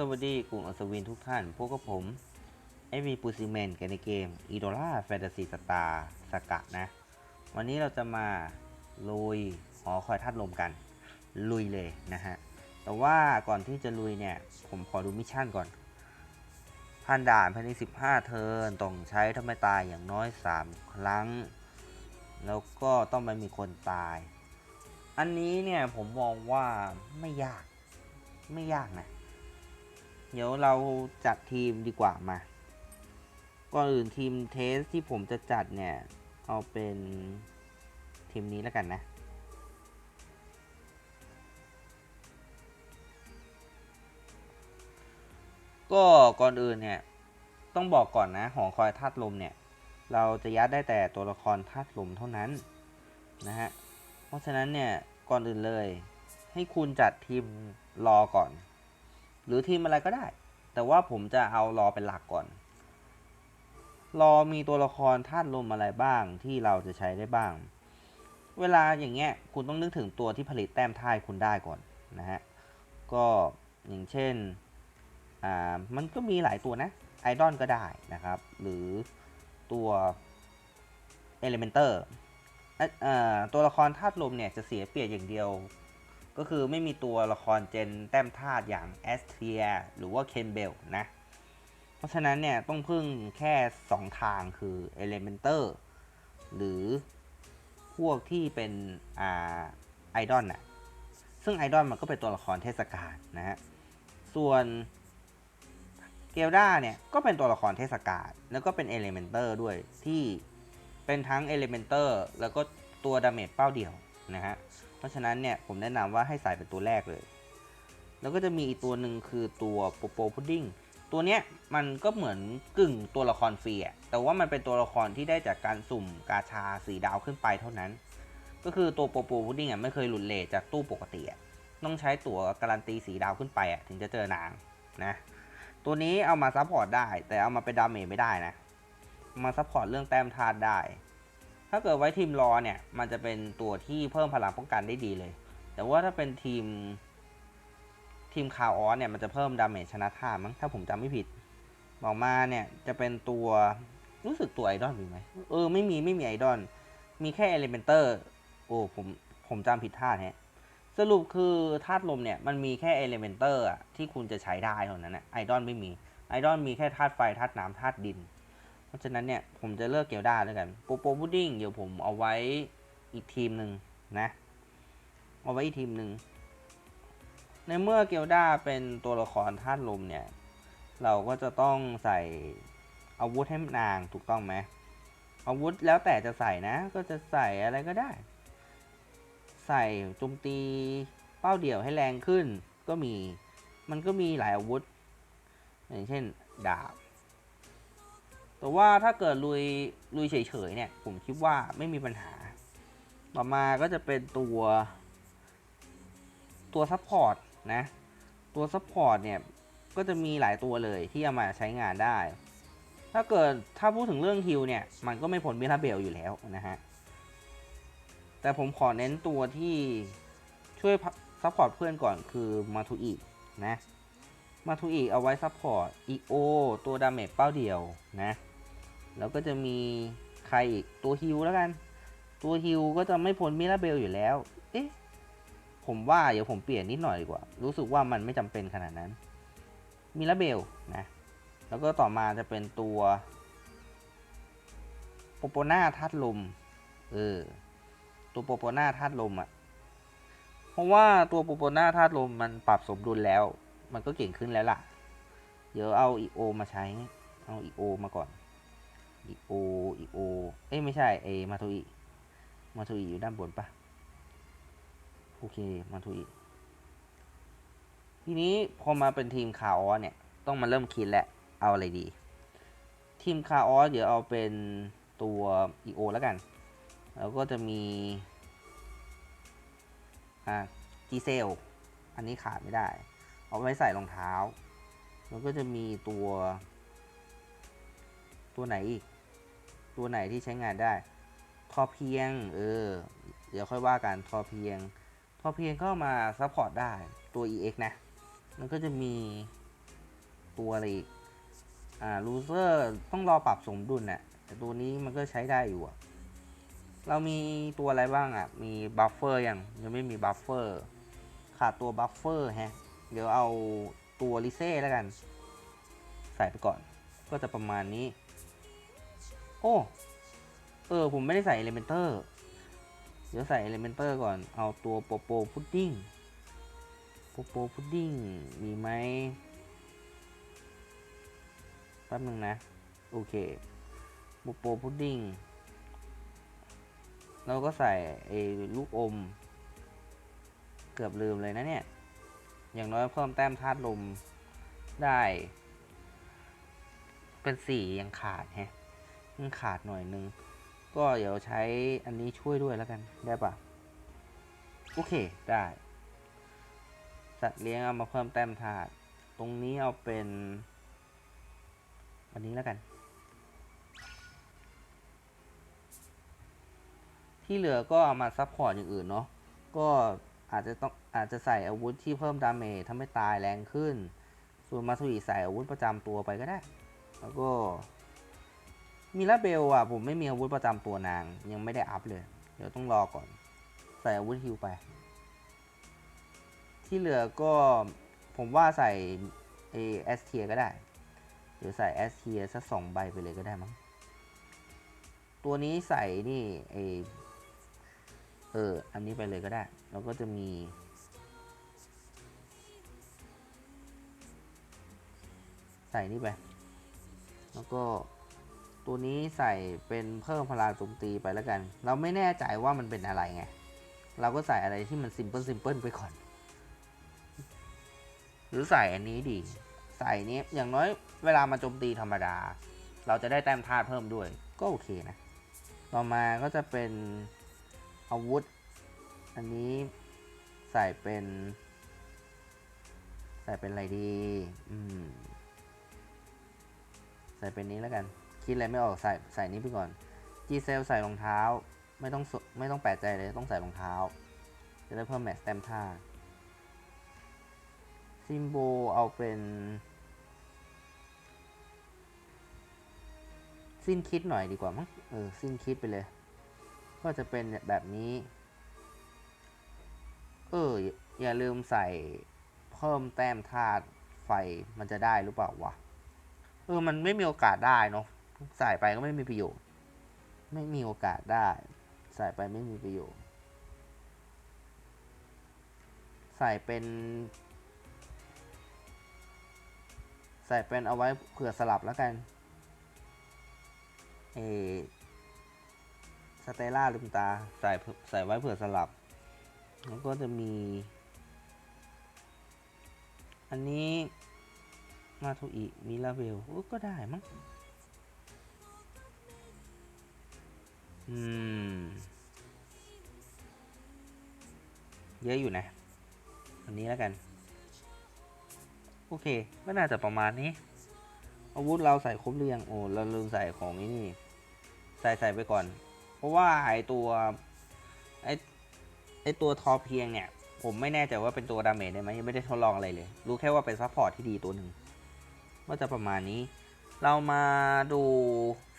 สวัสดีกลุ่มอัศวินทุกท่าน พวกกับผมไอวีปูซิเมนกันในเกมอีโดล่าแฟนตาซีสตาร์สกัดนะ วันนี้เราจะมาลุยหอคอยทัดลมกัน ลุยเลยนะฮะ แต่ว่าก่อนที่จะลุยเนี่ย ผมขอดูมิชชั่นก่อนผ่านด่านภายใน 15 เทิร์นต้องใช้ทำไมตายอย่างน้อย 3 ครั้ง แล้วก็ต้องไม่มีคนตาย อันนี้เนี่ยผมมองว่าไม่ยากไม่ยากนะ เดี๋ยวเราจัดทีมดีกว่ามา ก่อนอื่นทีมเทสที่ผมจะจัดเนี่ย เอาเป็นทีมนี้แล้วกันนะ ก็ก่อนอื่นเนี่ย ต้องบอกก่อนนะ หอคอยธาตุลมเนี่ย เราจะยัดได้แต่ตัวละครธาตุลมเท่านั้นนะฮะ เพราะฉะนั้นเนี่ย ก่อนอื่นเลย ให้คุณจัดทีมรอก่อน หรือทีมอะไรก็ได้ แต่ว่าผมจะเอารอเป็นหลักก่อน รอมีตัวละครธาตุลมอะไรบ้างที่เราจะใช้ได้บ้าง เวลาอย่างเงี้ยคุณต้องนึกถึงตัวที่ผลิตแต้มท่ายคุณได้ก่อนนะฮะ ก็อย่างเช่น อ่า มันก็มีหลายตัวนะไอดอลก็ได้นะครับ หรือตัวเอลิเมนเตอร์ตัวละครธาตุลมเนี่ยจะเสียเปรียบอย่างเดียว ก็คือไม่มีตัวละครเจนแต้มธาตุอย่างแอสเทียหรือว่าเคนเบลนะ เพราะฉะนั้นเนี่ยต้องพึ่งแค่ 2 ทางคือ Elementor หรือพวกที่เป็นอ่าไอดอลน่ะ ซึ่งไอดอลมันก็เป็นตัวละครเทศกาลนะฮะ ส่วนเกลดาเนี่ยก็เป็นตัวละครเทศกาลแล้วก็เป็น Elementor ด้วยที่เป็นทั้ง Elementor แล้วก็ตัวดาเมจเป้าเดียวนะฮะ เพราะฉะนั้นเนี่ยผมแนะนำว่าให้ใส่เป็นตัวแรกเลย แล้วก็จะมีอีกตัวหนึ่งคือตัวโปโปพุดดิ้งตัวเนี้ยมันก็เหมือนกึ่งตัวละครฟรีอะแต่ว่ามันเป็นตัวละครที่ได้จากการสุ่มกาชาสีดาวขึ้นไปเท่านั้น ก็คือตัวโปโปพุดดิ้งอะไม่เคยหลุดเลทจากตู้ปกติอะต้องใช้ตัวการันตีสีดาวขึ้นไปอะถึงจะเจอนางนะตัวนี้เอามาซัพพอร์ตได้ แต่เอามาเป็นดาเมจไม่ได้นะ มาซัพพอร์ตเรื่องแต้มธาตุได้ ถ้าเกิดไว้ทีมรอเนี่ยมันจะเป็นตัวที่เพิ่มพลังป้องกันได้ดีเลย แต่ว่าถ้าเป็นทีมทีมคาออสเนี่ยมันจะเพิ่มดาเมจชนะท่ามั้งถ้าผมจำไม่ผิดต่อมาเนี่ยจะเป็นตัวรู้สึกตัวไอดอลมีไหมเออไม่มีไม่มีไอดอลมีแค่เอลิเมนเตอร์โอ้ผมผมจำผิดธาตุแฮะสรุปคือธาตุลมเนี่ยมันมีแค่เอลิเมนเตอร์ที่คุณจะใช้ได้เท่านั้นนะไอดอลไม่มีไอดอลมีแค่ธาตุไฟธาตุน้ำธาตุดิน เพราะฉะนั้นเนี่ยผมจะเลือกเกลด้าแล้วกันโปโปพุดดิ้งเดี๋ยวผมเอาไว้อีกทีมหนึ่งนะ เอาไว้อีกทีมหนึ่งในเมื่อเกลด้าเป็นตัวละครธาตุลมเนี่ย เราก็จะต้องใส่อาวุธให้นางถูกต้องไหมอาวุธแล้วแต่จะใส่นะ ก็จะใส่อะไรก็ได้ ใส่โจมตีเป้าเดี่ยวให้แรงขึ้น ก็มีมันก็มีหลายอาวุธ อย่างเช่นดาบ แต่ว่าถ้าเกิดลุยลุยเฉยๆเนี่ย ผมคิดว่าไม่มีปัญหา ต่อมาก็จะเป็นตัวตัวซัพพอร์ตนะ ตัวซัพพอร์ตเนี่ย ก็จะมีหลายตัวเลยที่เอามาใช้งานได้ ถ้าเกิดถ้าพูดถึงเรื่องฮิลเนี่ย มันก็ไม่พ้นมิราเบลอยู่แล้วนะฮะ แต่ผมขอเน้นตัวที่ช่วยซัพพอร์ตเพื่อนก่อนคือมาทูอินะมาทูอิเอาไว้ซัพพอร์ตอีโอตัวดาเมจเป้าเดียวนะ แล้วก็จะมีใครอีกตัวฮิลแล้วกัน ตัวฮิลก็จะไม่พ้นมิราเบลอยู่แล้ว เอ๊ะ ผมว่าเดี๋ยวผมเปลี่ยนนิดหน่อยดีกว่า รู้สึกว่ามันไม่จำเป็นขนาดนั้น มิราเบลนะ แล้วก็ต่อมาจะเป็นตัวโปโปนาธาตุลม เออ ตัวโปโปนาธาตุลมอะ่ะ เพราะว่าตัวโปโปนาธาตุลมมันปรับสมดุลแล้ว มันก็เก่งขึ้นแล้วล่ะ เดี๋ยวเอาอีโอมาใช้ เอาอีโอมาก่อน อีโออีโอเอ้ยไม่ใช่เอมาทุอีมาทุอีอยู่ด้านบนปะโอเคมาทุอีทีนี้พอมาเป็นทีมคาออสเนี่ยต้องมาเริ่มคิดแหละเอาอะไรดี ทีมคาออสเดี๋ยวเอาเป็นตัวอีโอแล้วกัน แล้วก็จะมีอ่าจีเซลอันนี้ขาดไม่ได้ เอาไว้ใส่รองเท้า แล้วก็จะมีตัว ตัวไหนอีก ตัวไหนที่ใช้งานได้ทอเพียง เออ เดี๋ยวค่อยว่ากันทอเพียง ทอเพียงก็มาซัพพอร์ตได้ตัว EX นะ มันก็จะมีตัวอะไรอีก อ่าลูเซอร์ต้องรอปรับสมดุลน่ะแต่ตัวนี้มันก็ใช้ได้อยู่อะเรามีตัวอะไรบ้างอะมีบัฟเฟอร์ยังยังไม่มีบัฟเฟอร์ขาดตัวบัฟเฟอร์แฮะ เดี๋ยวเอาตัวลิเซ่แล้วกัน ใส่ไปก่อน ก็จะประมาณนี้ โอ้ เออ ผมไม่ได้ใส่เอลิเมนเตอร์ เดี๋ยวใส่เอลิเมนเตอร์ก่อน เอาตัวโปโปพุดดิ้ง โปโปพุดดิ้ง มีไหมแป๊บนึงนะ โอเคโปโปพุดดิ้ง เราก็ใส่ไอ้ลูกอม เกือบลืมเลยนะเนี่ย อย่างน้อยเพิ่มแต้มธาตุลมได้ เป็นสี่ยังขาดแฮะ ยังขาดหน่อยนึง ก็เดี๋ยวใช้อันนี้ช่วยด้วยแล้วกันได้ปะโอเคได้สัตว์เลี้ยงเอามาเพิ่มแต้มธาตุตรงนี้เอาเป็น อันนี้แล้วกัน ที่เหลือก็เอามาซัพพอร์ตอย่างอื่นเนาะก็อาจจะต้องอาจจะใส่อาวุธที่เพิ่มดาเมจทำให้ตายแรงขึ้น ส่วนมาสุอีใส่อาวุธประจำตัวไปก็ได้ แล้วก็ มีลาเบลอะผมไม่มีอาวุธประจำตัวนางยังไม่ได้อัพเลย เดี๋ยวต้องรอก่อน ใส่อาวุธฮิวไป ที่เหลือก็ผมว่าใส่เอเอสเทียก็ได้ เดี๋ยวใส่เอสเทียสักสองใบไปเลยก็ได้มั้ง ตัวนี้ใส่นี่เอเออ อันนี้ไปเลยก็ได้ แล้วก็จะมีใส่นี่ไป แล้วก็ ตัวนี้ใส่เป็นเพิ่มพลังโจมตีไปแล้วกัน เราไม่แน่ใจว่ามันเป็นอะไรไง เราก็ใส่อะไรที่มันซิมเพิลซิมเพิลไปก่อน หรือใส่อันนี้ดี ใส่นี้อย่างน้อยเวลามาโจมตีธรรมดา เราจะได้แต้มธาตุเพิ่มด้วย ก็โอเคนะ ต่อมาก็จะเป็นอาวุธ อันนี้ใส่เป็น ใส่เป็นอะไรดี อืม ใส่เป็นนี้แล้วกัน คิดอะไรไม่ออกใส่ใส่นี้ไปก่อน G เซลใส่รองเท้า ไม่ต้องไม่ต้องแปลกใจเลยต้องใส่รองเท้า จะได้เพิ่มแมทแต้มท่าซิมโบเอาเป็นสิ้นคิดหน่อยดีกว่ามั้งเออสิ้นคิดไปเลย ก็จะเป็นแบบนี้ เอออย่าอย่าลืมใส่เพิ่มแต้มธาตุไฟมันจะได้หรือเปล่าวะเออมันไม่มีโอกาสได้เนาะ ใส่ไปก็ไม่มีประโยชน์ ไม่มีโอกาสได้ ใส่ไปไม่มีประโยชน์ ใส่เป็น ใส่เป็นเอาไว้เผื่อสลับแล้วกัน เอสเตล่าลืมตา ใส่ใส่ไว้เผื่อสลับ แล้วก็จะมี อันนี้มาโทอิมิลาเบลก็ได้มั้ง อืม เยอะอยู่นะ อันนี้แล้วกัน โอเคก็น่าจะประมาณนี้ อาวุธเราใส่ครบหรือยังโอ้เราลืมใส่ของนี้นี่ ใส่ใส่ไปก่อน เพราะว่าไอตัว ไอไอตัวทอเพียงเนี่ย ผมไม่แน่ใจว่าเป็นตัวดาเมจได้ไหมยังไม่ได้ทดลองอะไรเลย รู้แค่ว่าเป็นซัพพอร์ตที่ดีตัวหนึ่งก็จะประมาณนี้ เรามาดู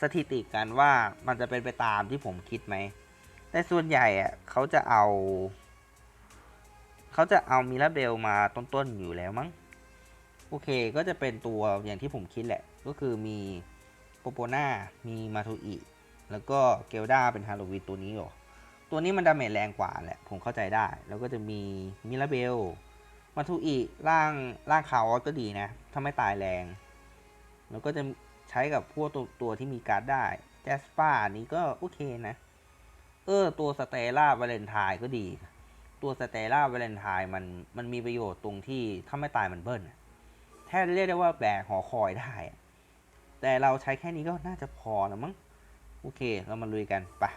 สถิติกันว่ามันจะเป็นไปตามที่ผมคิดไหมแต่ส่วนใหญ่อะเขาจะเอา เขาจะเอามิราเบลมาต้นๆอยู่แล้วมั้ง โอเคก็จะเป็นตัวอย่างที่ผมคิดแหละ ก็คือมีโปโปนามีมาโทอิแล้วก็เกลดาเป็นฮาโลวีนตัวนี้หรอ ตัวนี้มันดาเมจแรงกว่าแหละ ผมเข้าใจได้ แล้วก็จะมีมิราเบล มาโทอิร่างร่างคาวอสก็ดีนะ ถ้าไม่ตายแรง แล้วก็จะใช้กับพวกตัวตัวที่มีการ์ดได้แจสปานี้ก็โอเคนะ เออ ตัวสเตล่าวาเลนไทน์ก็ดี ตัวสเตล่าวาเลนไทน์มันมันมีประโยชน์ตรงที่ถ้าไม่ตายมันเบิ้ลแทบเรียกได้ว่าแบกหอคอยได้ แต่เราใช้แค่นี้ก็น่าจะพอนะมั้ง โอเค เรามาลุยกันไปะ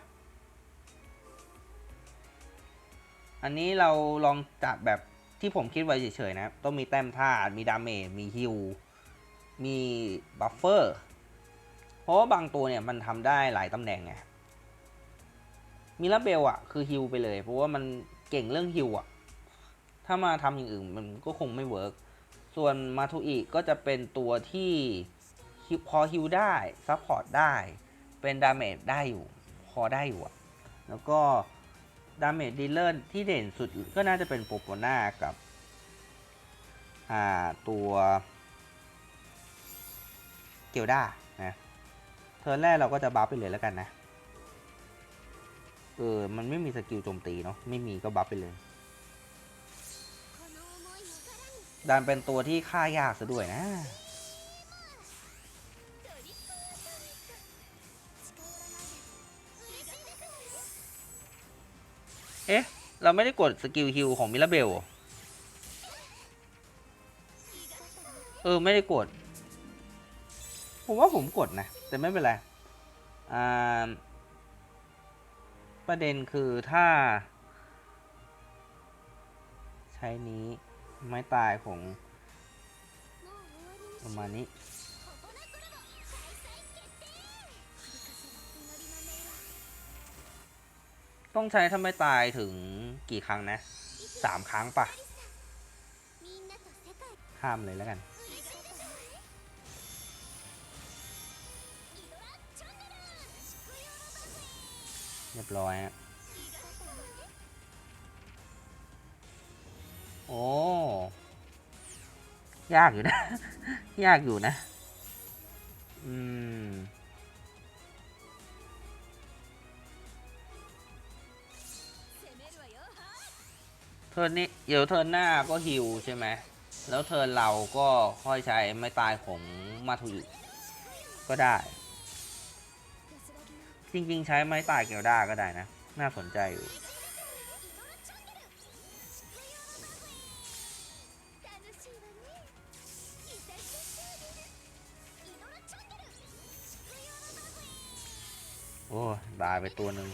อันนี้เราลองจับแบบที่ผมคิดไว้เฉยๆนะ ต้องมีแต้มท่าตุมีดาเมจมีฮิล มีบัฟเฟอร์เพราะว่าบางตัวเนี่ยมันทำได้หลายตำแหน่งไงมิลาเบลอะคือฮิลไปเลย เพราะว่ามันเก่งเรื่องฮิลอะถ้ามาทำอย่างอื่นมันก็คงไม่เวิร์กส่วนมาทูอิก็จะเป็นตัวที่พอฮิวได้ซัพพอร์ตได้ เป็นดาเมจได้อยู่พอได้อยู่อะแล้วก็ดาเมจดีลเลอร์ที่เด่นสุดก็น่าจะเป็นโปโปนากับอ่าตัว เกียวด้านะเทิร์นแรกเราก็จะบัฟไปเลยแล้วกันนะ เออ มันไม่มีสกิลโจมตีเนาะ ไม่มีก็บัฟไปเลย ดันเป็นตัวที่ฆ่ายากซะด้วยนะเอ๊ะ เราไม่ได้กดสกิลฮิลของมิราเบล เออ ไม่ได้กด ผมว่าผมกดนะ แต่ไม่เป็นไร อ่า ประเด็นคือถ้า ใช้นี้ไม้ตายของประมาณนี้ต้องใช้ถ้าไม่ตายถึงกี่ครั้งนะสามครั้งปะข้ามเลยแล้วกัน เรียบร้อยโอ้ ยากอยู่นะ ยากอยู่นะ อืม เทินนี้เดี๋ยวเทินหน้าก็ฮิวใช่ไหม แล้วเทินเราก็ค่อยใช้ไม้ตายของมาทุยก็ได้ จริง ๆ ใช้ไม้ตายเกลด้าก็ได้นะ น่าสนใจอยู่โอ้ตายไปตัวหนึ่ง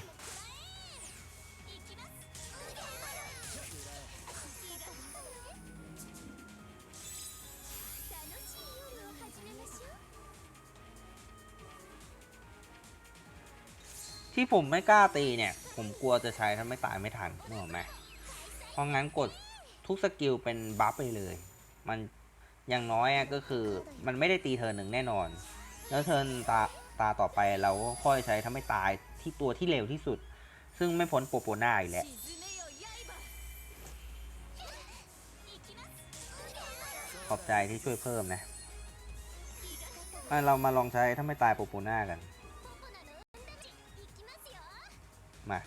ที่ผมไม่กล้าตีเนี่ย ผมกลัวจะใช้ถ้าไม่ตายไม่ทันนึกออกไหมเพราะงั้นกดทุกสกิลเป็นบัฟไปเลย มันอย่างน้อยอก็คือมันไม่ได้ตีเทิร์นหนึ่งแน่นอน แล้วเทิร์นตาตาต่อไปเราก็ค่อยใช้ถ้าไม่ตายที่ตัวที่เร็วที่สุด ซึ่งไม่พ้นโปโปนาอีกแหละขอบใจที่ช่วยเพิ่มนะอะเรามาลองใช้ถ้าไม่ตายโปโปนากัน มา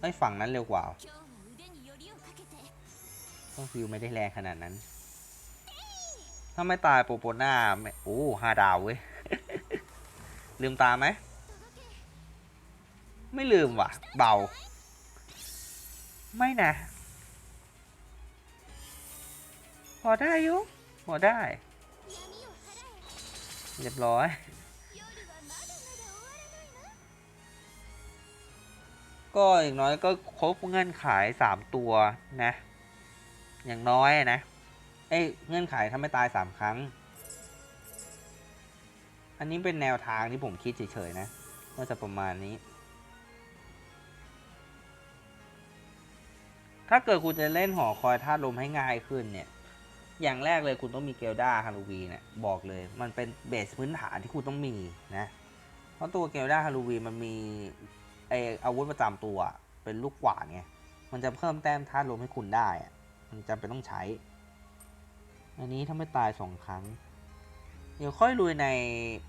ไอ้ฝั่งนั้นเร็วกว่า ต้องฟิวไม่ได้แรงขนาดนั้น ถ้าไม่ตายโปโปนาโอ้ห้าดาวเว้ย ลืมตาไหม ไม่ลืมว่ะ เบา ไม่นะ พอได้ยุพอได้ เรียบร้อย ก็อย่างน้อยก็ครบเงื่อนไขสามตัวนะ อย่างน้อยนะ เอ้เงื่อนไขถ้าไม่ตายสามครั้ง อันนี้เป็นแนวทางที่ผมคิดเฉยๆนะว่าจะประมาณนี้ ถ้าเกิดคุณจะเล่นหอคอยธาตุลมให้ง่ายขึ้นเนี่ย อย่างแรกเลยคุณต้องมีเกลดาฮารูวีเนี่ยบอกเลย มันเป็นเบสพื้นฐานที่คุณต้องมีนะ เพราะตัวเกลดาฮารูวีมันมี ไออาวุธประจำตัวเป็นลูกกวาดไงมันจะเพิ่มแต้มธาตุลมให้คุณได้อะมันจำเป็นต้องใช้ อันนี้ถ้าไม่ตายสองครั้ง เดี๋ยวค่อยลุยใน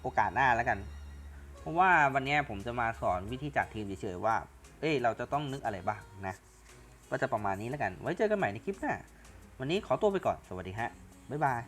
โอกาสหน้าแล้วกัน เพราะว่าวันนี้ผมจะมาสอนวิธีจัดทีมเฉยๆว่า เอ้ยเราจะต้องนึกอะไรบ้างนะ ก็จะประมาณนี้แล้วกัน ไว้เจอกันใหม่ในคลิปหน้า วันนี้ขอตัวไปก่อน สวัสดีฮะ บ๊ายบาย